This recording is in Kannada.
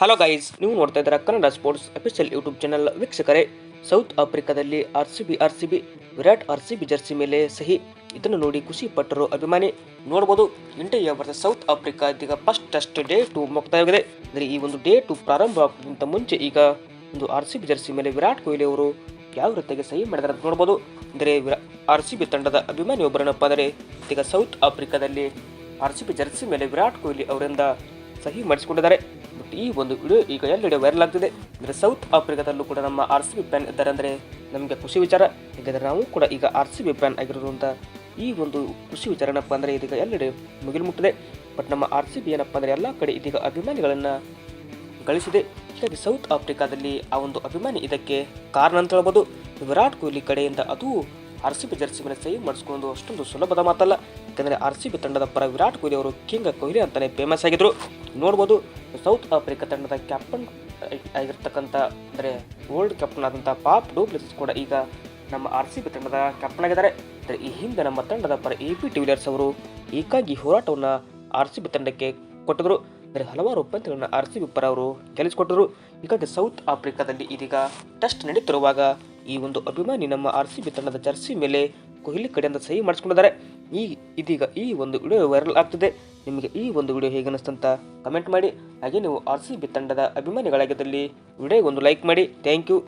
ಹಲೋ ಗೈಸ್ ನೀವು ನೋಡ್ತಾ ಇದ್ದೀರಾ Kannada sports official YouTube channel ವೀಕ್ಷಕರೇ. ಸೌತ್ ಆಫ್ರಿಕಾದಲ್ಲಿ R C B R C B Virat R C B jersey ಮೇಲೆ ಸಹಿ. ಇದನ್ನು ನೋಡಿ ಖುಷಿ ಪಟ್ಟರು, ಅಭಿಮಾನಿ. ನೋಡಬಹುದು ಇಂಡಿಯಾ ವರ್ಸಸ್ ಸೌತ್ ಆಫ್ರಿಕಾ ಇದೀಗ ಫಸ್ಟ್ ಟೆಸ್ಟ್ ಡೇ ಟು ಮುಕ್ತಾಯವಾಗಿದೆ ಅಂದರೆ ಈ ಒಂದು ಡೇ ಟು ಪ್ರಾರಂಭ ಆಗೋಕ್ಕಿಂತ ಮುಂಚೆ ಈಗ ಒಂದು ಆರ್ ಸಿ ಬಿ ಜರ್ಸಿ ಮೇಲೆ ವಿರಾಟ್ ಕೊಹ್ಲಿ ಅವರು ಯಾವ ರೀತಿಯಾಗಿ ಸಹಿ ಮಾಡಿದ್ದಾರೆ ಅಂತ ನೋಡ್ಬೋದು. ಅಂದರೆ ಆರ್ ಸಿ ಬಿ ತಂಡದ ಅಭಿಮಾನಿ ಒಬ್ಬರನ್ನಪ್ಪ ಅಂದರೆ ಈಗ ಸೌತ್ ಆಫ್ರಿಕಾದಲ್ಲಿ ಆರ್ ಸಿ ಬಿ ಜರ್ಸಿ ಮೇಲೆ ವಿರಾಟ್ ಕೊಹ್ಲಿ ಅವರಿಂದ ಸಹಿ ಮಾಡಿಸಿಕೊಂಡಿದ್ದಾರೆ. ಬಟ್ ಈ ಒಂದು ವಿಡಿಯೋ ಈಗ ಎಲ್ಲೆಡೆ ವೈರಲ್ ಆಗ್ತಿದೆ. ಅಂದರೆ ಸೌತ್ ಆಫ್ರಿಕಾದಲ್ಲೂ ಕೂಡ ನಮ್ಮ ಆರ್ ಸಿ ಬಿ ಫ್ಯಾನ್ ಇದ್ದಾರೆ ಅಂದರೆ ನಮಗೆ ಖುಷಿ ವಿಚಾರ. ಯಾಕಂದರೆ ನಾವು ಕೂಡ ಈಗ ಆರ್ ಸಿ ಬಿ ಫ್ಯಾನ್ ಆಗಿರೋದು ಅಂತ ಈ ಒಂದು ಖುಷಿ ವಿಚಾರ ಏನಪ್ಪ ಅಂದರೆ ಇದೀಗ ಎಲ್ಲೆಡೆ ಮುಗಿಲು ಮುಟ್ಟಿದೆ ಬಟ್ ನಮ್ಮ ಆರ್ ಸಿ ಬಿ ಏನಪ್ಪ ಅಂದರೆ ಎಲ್ಲ ಕಡೆ ಇದೀಗ ಅಭಿಮಾನಿಗಳನ್ನು ಗಳಿಸಿದೆ. ಹೀಗಾಗಿ ಸೌತ್ ಆಫ್ರಿಕಾದಲ್ಲಿ ಆ ಒಂದು ಅಭಿಮಾನಿ ಇದಕ್ಕೆ ಕಾರಣ ಅಂತ ಹೇಳ್ಬೋದು. ವಿರಾಟ್ ಕೊಹ್ಲಿ ಕಡೆಯಿಂದ ಅದು ಆರ್ ಸಿ ಬಿ ಜರ್ಸಿ ಮೇಲೆ ಸಹಿ ಮಾಡಿಸ್ಕೊಂಡು ಅಷ್ಟೊಂದು ಸುಲಭದ ಮಾತಲ್ಲ. ಯಾಕಂದರೆ ಆರ್ ಸಿ ಬಿ ತಂಡದ ಪರ ವಿರಾಟ್ ಕೊಹ್ಲಿ ಅವರು ಕಿಂಗ್ ಕೊಹ್ಲಿ ಅಂತಲೇ ಫೇಮಸ್ ಆಗಿದ್ರು. ನೋಡ್ಬೋದು. ಸೌತ್ ಆಫ್ರಿಕಾ ತಂಡದ ಕ್ಯಾಪ್ಟನ್ ಆಗಿರ್ತಕ್ಕಂಥ, ಅಂದರೆ ವರ್ಲ್ಡ್ ಕ್ಯಾಪ್ಟನ್ ಆದಂಥ ಪಾಪ್ ಡೂಪ್ಲೆಸ್ ಕೂಡ ಈಗ ನಮ್ಮ ಆರ್ ಸಿ ಬಿ ತಂಡದ ಕ್ಯಾಪ್ಟನ್ ಆಗಿದ್ದಾರೆ. ಅಂದರೆ ಈ ಹಿಂದೆ ನಮ್ಮ ತಂಡದ ಪರ ಎ ಪಿ ಟಿವಿಲಿಯರ್ಸ್ ಅವರು ಏಕಾಗಿ ಹೋರಾಟವನ್ನು ಆರ್ ಸಿ ಬಿ ತಂಡಕ್ಕೆ ಕೊಟ್ಟಿದ್ರು. ಅಂದರೆ ಹಲವಾರು ಪಂದ್ಯಗಳನ್ನು ಆರ್ ಸಿ ಬಿ ಪರ ಅವರು ಗೆಲ್ಲಿಸಿಕೊಟ್ಟರು ಹೀಗಾಗಿ ಸೌತ್ ಆಫ್ರಿಕಾದಲ್ಲಿ ಇದೀಗ ಟೆಸ್ಟ್ ನಡೀತಿರುವಾಗ ಈ ಒಂದು ಅಭಿಮಾನಿ ನಮ್ಮ ಆರ್ ಸಿ ಬಿ ತಂಡದ ಜರ್ಸಿ ಮೇಲೆ ಕೊಹ್ಲಿ ಕಡೆಯಿಂದ ಸಹಿ ಮಾಡಿಸ್ಕೊಂಡಿದ್ದಾರೆ. ಈ ಇದೀಗ ಈ ಒಂದು ವಿಡಿಯೋ ವೈರಲ್ ಆಗ್ತಿದೆ. ನಿಮಗೆ ಈ ಒಂದು ವಿಡಿಯೋ ಹೇಗೆ ಅನಿಸ್ತಂತ ಕಮೆಂಟ್ ಮಾಡಿ. ಹಾಗೆ ನೀವು ಆರ್ ಸಿ ಬಿ ತಂಡದ ಅಭಿಮಾನಿಗಳಾಗಿದ್ದಲ್ಲಿ ವಿಡಿಯೋಗೆ ಒಂದು ಲೈಕ್ ಮಾಡಿ. Thank you